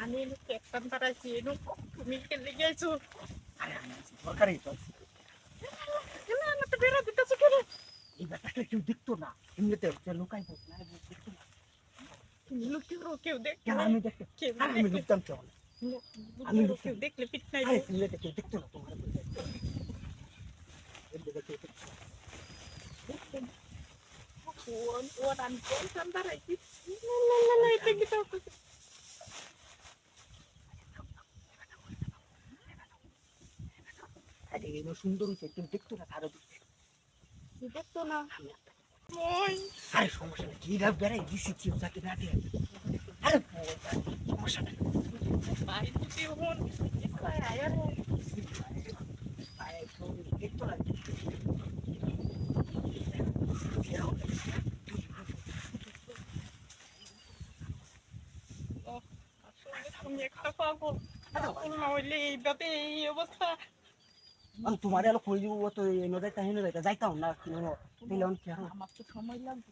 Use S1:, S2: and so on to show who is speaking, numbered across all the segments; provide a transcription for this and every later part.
S1: Ani nuk e të para që nuk mi këllë gjesu. Ara, por karito. Ana ana të bëra ditë së na. I më të të nuk ai bot na bot diktu na. Nuk
S2: të ro kiu dek.
S1: Ja më dek. Ara dek na. Ai më të
S2: kiu diktu na kita. আরে
S1: এই
S2: সুন্দর
S1: হয়েছে দেখতো না কারও দিকে।
S2: দেখতো না।
S1: আরে সমস্যা নেই কিরা বেড়াই দিছি কেউ যাতে না দিয়ে আরে সমস্যা নেই? দেখতো না।
S2: তুমি একটা পাগল না হইলে এইভাবে এই অবস্থা।
S1: আমি তোমার এলো কই দিব তো এনো যাইতা হেনো যাইতা যাইতাম না কি হলো? দিলে অন কি হলো
S2: আমার তো সময় লাগবে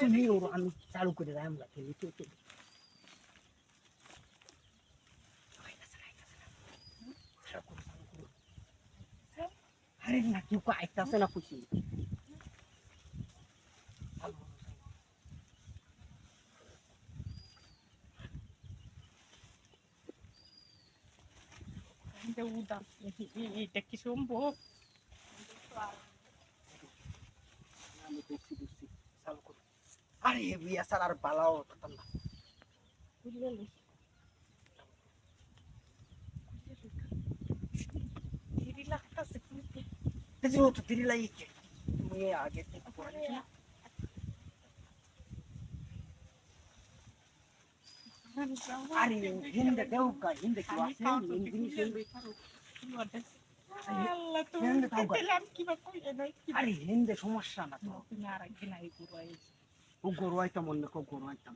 S1: তুমি ওর আমি চালু করে রাম রাখি তো তো আরে না কেউ আইতাছে না খুশি।
S2: এটা উদাম এটা কি সম্ভব?
S1: আরে বিয়া স্যার আর বালাও থাকতাম না।
S2: দেরি লাগতাছে খুলতে
S1: দেখছি ও তো দেরি লাগে আগে থেকে পড়ে আরে হিন্দে দেও কা হিন্দে কি আছে হিন্দি হিন্দি
S2: আল্লাহ তুমি
S1: হিন্দে তাও গায়।
S2: পেলাম কি বা কইলে নাই কি
S1: আরে ও গরু আইতাম অন্য কেউ গরু আইতাম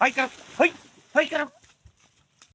S1: হাই কার হাই হাই কার